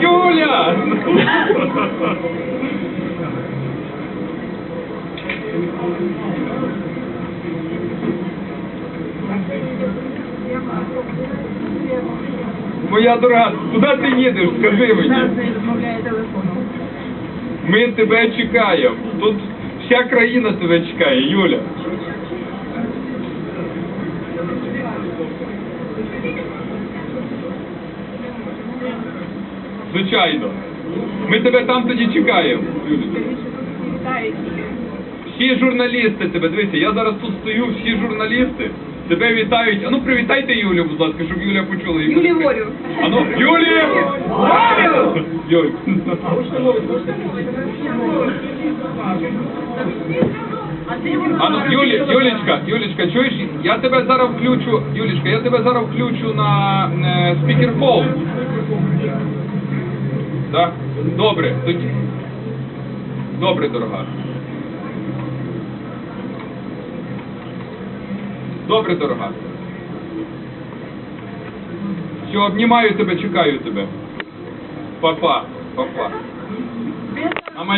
Юля! Моя дорога, куди ти їдеш? Скажи мені. Ми тебе чекаємо. Тут вся країна тебе чекає, Юля. Звичайно. Ми тебе там тоді чекаємо, Всі журналісти тебе, дивіться, я зараз тут стою, всі журналісти тебе вітають. А ну привітайте Юлю, будь ласка, щоб Юля почула. Юлі Ворю. А ну, Юлі! Ворю! Юль. А ну, Юлі, Юлічка, Юлічка, чуєш, я тебе зараз включу, Юлічка, я тебе зараз включу на е, спікерфон. Так? Добре, тоді. Добре, дорога. Добре, дорога. Все, обнімаю тебе, чекаю тебе. Папа, папа.